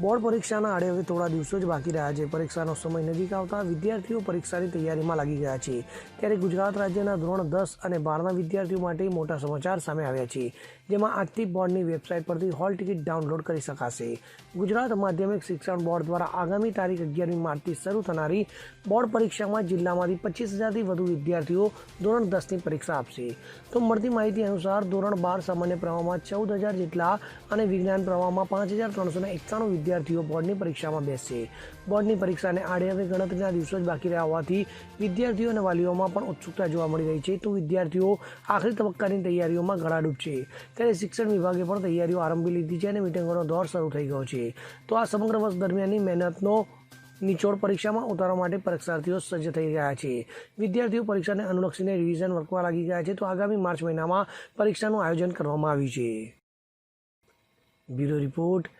Board પરીક્ષાના આડે હવે થોડા દિવસો જ બાકી રહ્યા છે. પરીક્ષાનો સમય નજીક આવતા વિદ્યાર્થીઓ પરીક્ષાની તૈયારીમાં લાગી ગયા છે. ત્યારે ગુજરાત રાજ્યના ધોરણ દસ અને બારના વિદ્યાર્થીઓ માટે મોટા સમાચાર સામે આવ્યા છે, જેમાં આજથી બોર્ડની વેબસાઇટ પરથી હોલ ટિકિટ ડાઉનલોડ કરી શકાશે. ગુજરાત માધ્યમિક શિક્ષણ બોર્ડ દ્વારા આગામી તારીખ અગિયારમી માર્ચથી શરૂ થનારી બોર્ડ પરીક્ષામાં જિલ્લામાંથી પચીસ હજારથી વધુ વિદ્યાર્થીઓ ધોરણ દસની પરીક્ષા આપશે. તો મળતી માહિતી અનુસાર ધોરણ બાર સામાન્ય પ્રવાહમાં ચૌદ હજાર જેટલા અને વિજ્ઞાન પ્રવાહમાં પાંચ હજાર ત્રણસો એકાણું વિદ્યાર્થીઓ બોર્ડની પરીક્ષામાં બેસશે. બોર્ડની પરીક્ષાને આડે હવે ગણતરીના દિવસો જ બાકી રહ્યા હોવાથી વિદ્યાર્થીઓ અને વાલીઓમાં પણ ઉત્સુકતા જોવા મળી રહી છે. તો વિદ્યાર્થીઓ આખરી તબક્કાની તૈયારીઓમાં ગળાડૂબ છે ત્યારે શિક્ષણ વિભાગે પણ તૈયારીઓ આરંભી લીધી છે અને મિટિંગોનો દોર શરૂ થઈ ગયો છે. તો આ સમગ્ર વર્ષ દરમિયાનની મહેનતનો નિચોડ પરીક્ષામાં ઉતારવા માટે પરીક્ષાર્થીઓ સજ્જ થઈ ગયા છે. વિદ્યાર્થીઓ પરીક્ષાને અનુલક્ષીને રિવિઝન વર્કવા લાગી ગયા છે. તો આગામી માર્ચ મહિનામાં પરીક્ષાનું આયોજન કરવામાં આવ્યું છે. Bureau report